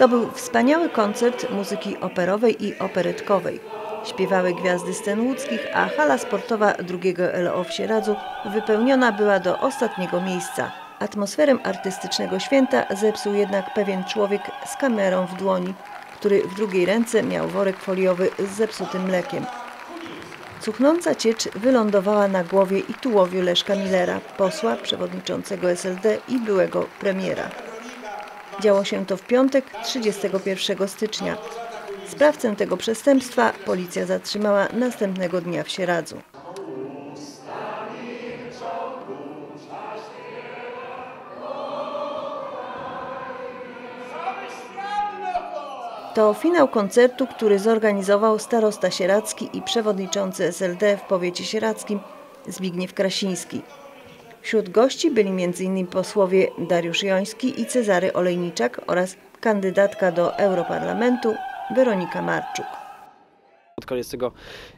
To był wspaniały koncert muzyki operowej i operetkowej. Śpiewały gwiazdy scen łódzkich, a hala sportowa drugiego LO w Sieradzu wypełniona była do ostatniego miejsca. Atmosferę artystycznego święta zepsuł jednak pewien człowiek z kamerą w dłoni, który w drugiej ręce miał worek foliowy z zepsutym mlekiem. Cuchnąca ciecz wylądowała na głowie i tułowiu Leszka Millera, posła, przewodniczącego SLD i byłego premiera. Działo się to w piątek 31 stycznia. Sprawcę tego przestępstwa policja zatrzymała następnego dnia w Sieradzu. To finał koncertu, który zorganizował starosta sieradzki i przewodniczący SLD w powiecie sieradzkim Zbigniew Krasiński. Wśród gości byli m.in. posłowie Dariusz Joński i Cezary Olejniczak oraz kandydatka do Europarlamentu Weronika Marczuk. Pod koniec tego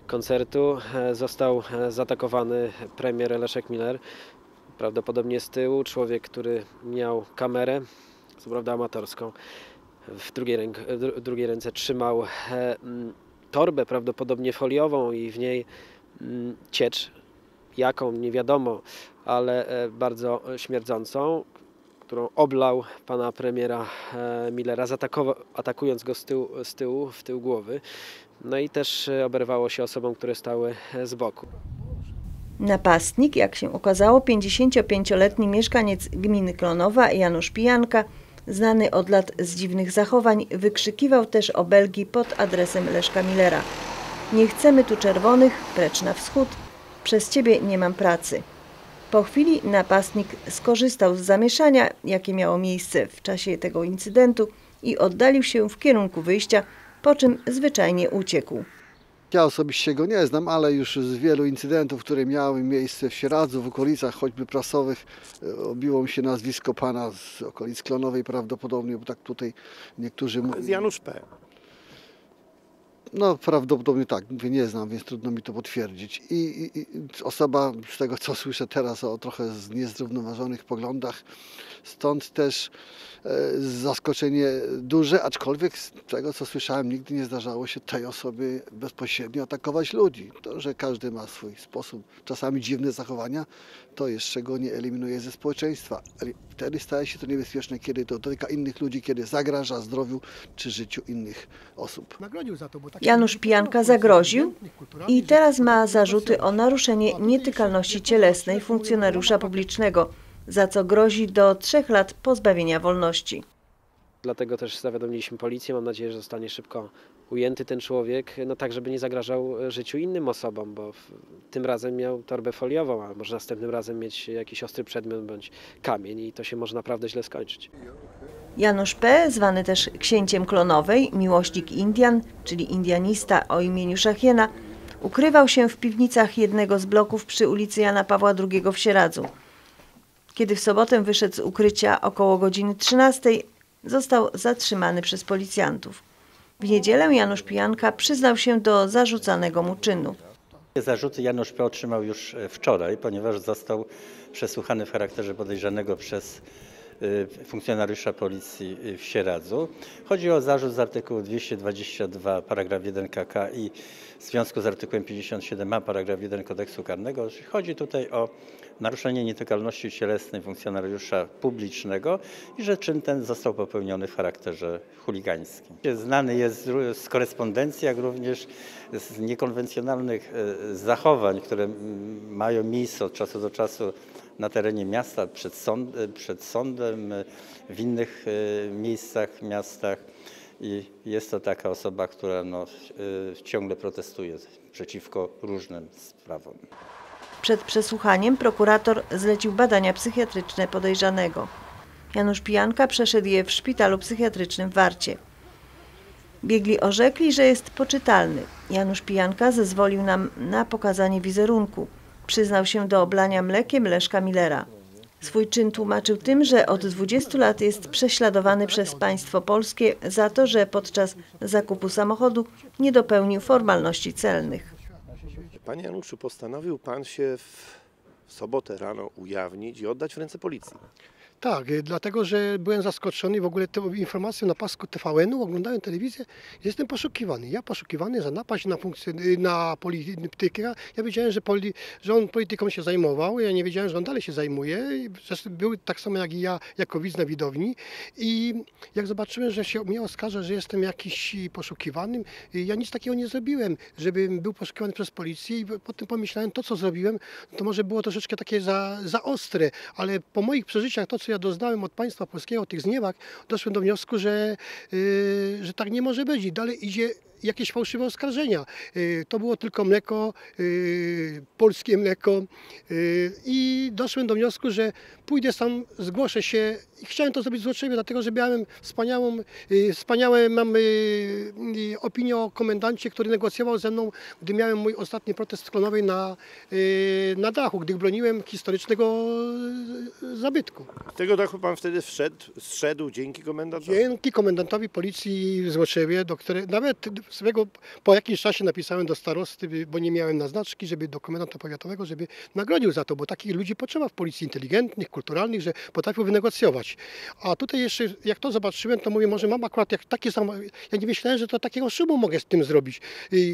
koncertu e, został e, zaatakowany premier Leszek Miller. Prawdopodobnie z tyłu człowiek, który miał kamerę, co prawda amatorską, w drugiej, ręk, w drugiej ręce trzymał e, torbę prawdopodobnie foliową i w niej ciecz, jaką nie wiadomo, ale bardzo śmierdzącą, którą oblał pana premiera Millera, atakując go z tyłu, z tyłu, w tył głowy. No i też oberwało się osobom, które stały z boku. Napastnik, jak się okazało, 55-letni mieszkaniec gminy Klonowa Janusz Pijanka, znany od lat z dziwnych zachowań, wykrzykiwał też obelgi pod adresem Leszka Millera. Nie chcemy tu czerwonych, precz na wschód, przez ciebie nie mam pracy. Po chwili napastnik skorzystał z zamieszania, jakie miało miejsce w czasie tego incydentu i oddalił się w kierunku wyjścia, po czym zwyczajnie uciekł. Ja osobiście go nie znam, ale już z wielu incydentów, które miały miejsce w Sieradzu, w okolicach choćby prasowych, e, obiło mi się nazwisko pana z okolic Klonowej prawdopodobnie, bo tak tutaj niektórzy mówią. Janusz P. No prawdopodobnie tak, mówię, nie znam, więc trudno mi to potwierdzić. I, i, I, osoba, z tego co słyszę teraz o trochę niezrównoważonych poglądach, stąd też e, zaskoczenie duże, aczkolwiek z tego co słyszałem, nigdy nie zdarzało się tej osoby bezpośrednio atakować ludzi. To, że każdy ma swój sposób, czasami dziwne zachowania, to jeszcze go nie eliminuje ze społeczeństwa. Wtedy staje się to niebezpieczne, kiedy to dotyka innych ludzi, kiedy zagraża zdrowiu czy życiu innych osób. Janusz Pijanka zagroził i teraz ma zarzuty o naruszenie nietykalności cielesnej funkcjonariusza publicznego, za co grozi do trzech lat pozbawienia wolności. Dlatego też zawiadomiliśmy policję. Mam nadzieję, że zostanie szybko ujęty ten człowiek, no tak, żeby nie zagrażał życiu innym osobom, bo w, tym razem miał torbę foliową, a może następnym razem mieć jakiś ostry przedmiot bądź kamień i to się może naprawdę źle skończyć. Janusz P., zwany też księciem klonowej, miłośnik Indian, czyli indianista o imieniu Szachiena, ukrywał się w piwnicach jednego z bloków przy ulicy Jana Pawła II w Sieradzu. Kiedy w sobotę wyszedł z ukrycia około godziny 13, został zatrzymany przez policjantów. W niedzielę Janusz Pijanka przyznał się do zarzucanego mu czynu. Zarzuty Janusz P. otrzymał już e, wczoraj, ponieważ został przesłuchany w charakterze podejrzanego przez funkcjonariusza policji w Sieradzu. Chodzi o zarzut z artykułu 222 paragraf 1 KK i w związku z artykułem 57a paragraf 1 kodeksu karnego. Chodzi tutaj o naruszenie nietykalności cielesnej funkcjonariusza publicznego i że czyn ten został popełniony w charakterze chuligańskim. Znany jest z korespondencji, jak również z niekonwencjonalnych e, zachowań, które mają miejsce od czasu do czasu na terenie miasta, przed, sąd, e, przed sądem, e, w innych miejscach, miastach. I jest to taka osoba, która no, ciągle protestuje przeciwko różnym sprawom. Przed przesłuchaniem prokurator zlecił badania psychiatryczne podejrzanego. Janusz Pijanka przeszedł je w szpitalu psychiatrycznym w Warcie. Biegli orzekli, że jest poczytalny. Janusz Pijanka zezwolił nam na pokazanie wizerunku. Przyznał się do oblania mlekiem Leszka Millera. Swój czyn tłumaczył tym, że od 20 lat jest prześladowany przez państwo polskie za to, że podczas zakupu samochodu nie dopełnił formalności celnych. Panie Januszu, postanowił Pan się w sobotę rano ujawnić i oddać w ręce policji. Tak, y, dlatego że byłem zaskoczony w ogóle tą informacją na pasku TVN-u, oglądałem telewizję, jestem poszukiwany. Ja poszukiwany za napaść na, y, na politykę. Ja wiedziałem, że, poli, że on polityką się zajmował, ja nie wiedziałem, że on dalej się zajmuje. Był tak samo jak i ja, jako widz na widowni. I jak zobaczyłem, że się mnie oskarża, że jestem jakiś poszukiwanym, y, ja nic takiego nie zrobiłem, żebym był poszukiwany przez policję i potem pomyślałem, to co zrobiłem, to może było troszeczkę takie za, za ostre, ale po moich przeżyciach, to co ja doznałem od państwa polskiego, tych zniewag, doszłem do wniosku, że, yy, że tak nie może być. I dalej idzie jakieś fałszywe oskarżenia. Yy, To było tylko mleko, yy, polskie mleko yy, i doszłem do wniosku, że pójdę sam, zgłoszę się i chciałem to zrobić złośliwie, dlatego że miałem wspaniałą, wspaniałe mam opinię o komendancie, który negocjował ze mną, gdy miałem mój ostatni protest w Klonowej na, na dachu, gdy broniłem historycznego zabytku. Z tego dachu pan wtedy wszedł, zszedł dzięki komendantowi. Dzięki komendantowi policji w Złoczewie, do której nawet swego, po jakimś czasie napisałem do starosty, bo nie miałem naznaczki, żeby do komendanta powiatowego, żeby nagrodził za to, bo takich ludzi potrzeba w policji inteligentnych, kulturalnych, że potrafią wynegocjować. A tutaj jeszcze, jak to zobaczyłem, to mówię, może mam akurat jak takie samo, ja nie myślałem, że to takiego szumu mogę z tym zrobić.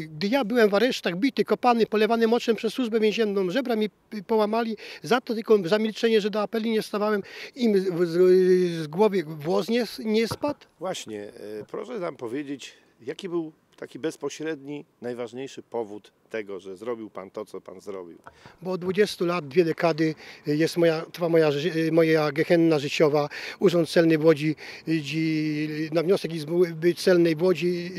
Gdy ja byłem w aresztach, bity, kopany, polewany moczem przez służbę więzienną, żebra mi połamali, za to tylko za milczenie, że do apeli nie stawałem, im z, z, z głowy włos nie, nie spadł. Właśnie, e, proszę nam powiedzieć, jaki był taki bezpośredni, najważniejszy powód tego, że zrobił pan to, co pan zrobił. bo od 20 lat, dwie dekady jest moja, trwa moja, moja gehenna życiowa. Urząd Celny w Łodzi y, dzi- na wniosek Izby Celnej w Łodzi,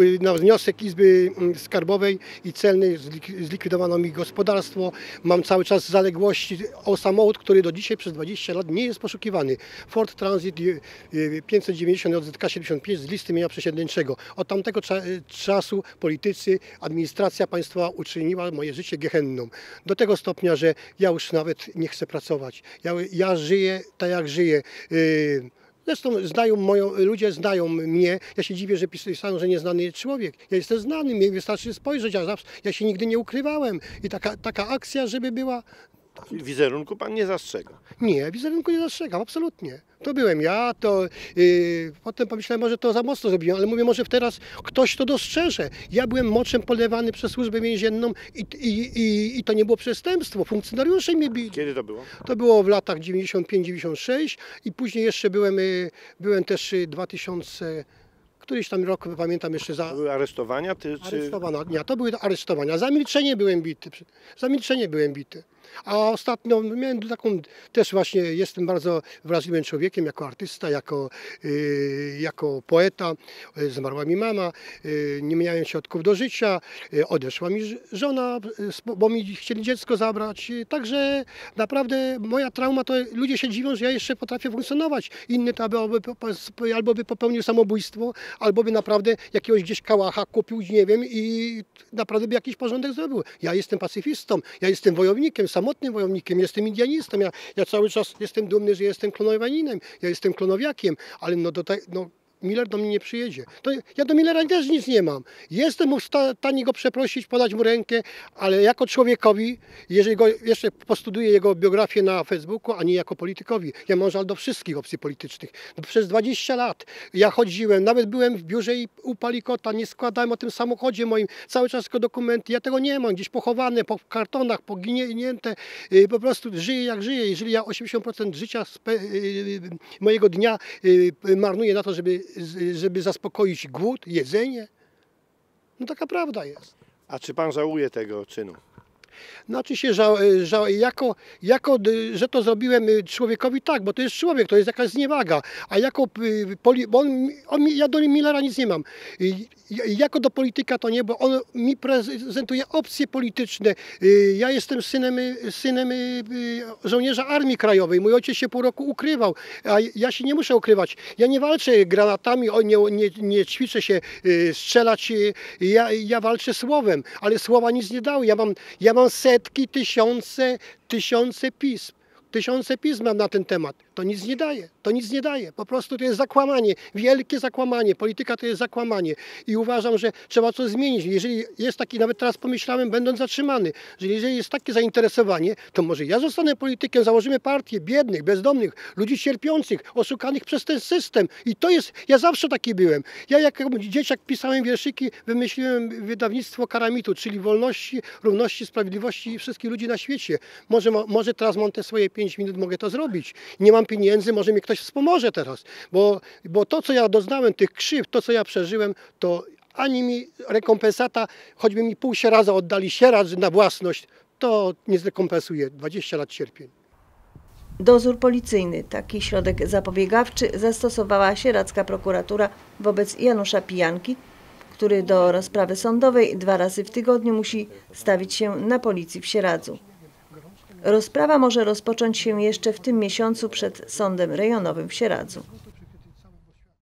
y, y, na wniosek Izby mm, Skarbowej i Celnej zlik- zlikwidowano mi gospodarstwo. Mam cały czas zaległości o samochód, który do dzisiaj przez 20 lat nie jest poszukiwany. Ford Transit y, y, 590 JZK 75 z listy mienia przesiedleńczego. Od tamtego cza- czasu politycy, administracja państwowa uczyniła moje życie gehenną. Do tego stopnia, że ja już nawet nie chcę pracować. Ja, ja żyję tak jak żyję. Yy, Zresztą znają moją, ludzie znają mnie. Ja się dziwię, że pisają, że nieznany człowiek. Ja jestem znany, mnie wystarczy spojrzeć. Ja, zawsze, ja się nigdy nie ukrywałem. I taka, taka akcja, żeby była. Wizerunku pan nie zastrzega. Nie, wizerunku nie zastrzegam, absolutnie. To byłem ja, to yy, potem pomyślałem, może to za mocno zrobiłem, ale mówię, może teraz ktoś to dostrzeże. Ja byłem moczem polewany przez służbę więzienną i, i, i, i to nie było przestępstwo. Funkcjonariusze mnie bili. Kiedy to było? To było w latach 95-96 i później jeszcze byłem, y, byłem też y, 2000, któryś tam rok, pamiętam jeszcze za... To były aresztowania, ty, czy... Nie, to były aresztowania. Za milczenie byłem bity. Za milczenie byłem bity. A ostatnio miałem taką, też właśnie jestem bardzo wrażliwym człowiekiem, jako artysta, jako, y, jako poeta. Zmarła mi mama, y, nie miałem środków do życia, y, odeszła mi żona, bo mi chcieli dziecko zabrać. Także naprawdę moja trauma, to ludzie się dziwią, że ja jeszcze potrafię funkcjonować. Inny to albo by, albo by popełnił samobójstwo, albo by naprawdę jakiegoś gdzieś kałacha kupił, nie wiem, i naprawdę by jakiś porządek zrobił. Ja jestem pacyfistą, ja jestem wojownikiem, samotnym wojownikiem, jestem indianistą, ja, ja cały czas jestem dumny, że jestem klonowaninem, ja jestem klonowiakiem, ale no do te, no, Miller do mnie nie przyjedzie. To ja do Millera też nic nie mam. Jestem w stanie go przeprosić, podać mu rękę, ale jako człowiekowi, jeżeli go jeszcze postudiuję jego biografię na Facebooku, a nie jako politykowi, ja mam żal do wszystkich opcji politycznych. Przez 20 lat ja chodziłem, nawet byłem w biurze i u Palikota, nie składałem o tym samochodzie moim, cały czas tylko dokumenty, ja tego nie mam, gdzieś pochowane po kartonach, poginięte, y, po prostu żyję jak żyję. Jeżeli ja 80% życia spe, y, mojego dnia y, marnuję na to, żeby, żeby zaspokoić głód, jedzenie, no taka prawda jest. A czy pan żałuje tego czynu? Znaczy się, ża, ża, jako, jako, y, że to zrobiłem y, człowiekowi tak, bo to jest człowiek, to jest jakaś zniewaga, a jako, y, poli, on, on, ja do Millera nic nie mam. Ja- Jako do polityka to nie, bo on mi prezentuje opcje polityczne. Ja jestem synem, synem żołnierza Armii Krajowej. Mój ojciec się pół roku ukrywał, a ja się nie muszę ukrywać. Ja nie walczę granatami, nie, nie, nie ćwiczę się strzelać. Ja, ja walczę słowem, ale słowa nic nie dały. Ja mam, ja mam setki, tysiące, tysiące pism tysiące pism mam na ten temat. To nic nie daje, to nic nie daje. Po prostu to jest zakłamanie, wielkie zakłamanie. Polityka to jest zakłamanie i uważam, że trzeba coś zmienić. Jeżeli jest taki, nawet teraz pomyślałem, będąc zatrzymany, że jeżeli jest takie zainteresowanie, to może ja zostanę politykiem, założymy partię biednych, bezdomnych, ludzi cierpiących, oszukanych przez ten system. I to jest, ja zawsze taki byłem. Ja jako dzieciak pisałem wierszyki, wymyśliłem wydawnictwo Karamitu, czyli wolności, równości, sprawiedliwości wszystkich ludzi na świecie. Może, mo- może teraz mam te swoje 5 minut, mogę to zrobić. Nie mam pieniędzy, może mi ktoś wspomoże teraz, bo, bo to, co ja doznałem, tych krzywd, to, co ja przeżyłem, to ani mi rekompensata, choćby mi pół sieradza oddali sieradz na własność, to nie zrekompensuje 20 lat cierpień. Dozór policyjny, taki środek zapobiegawczy, zastosowała sieradzka prokuratura wobec Janusza Pijanki, który do rozprawy sądowej dwa razy w tygodniu musi stawić się na policji w Sieradzu. Rozprawa może rozpocząć się jeszcze w tym miesiącu przed sądem rejonowym w Sieradzu.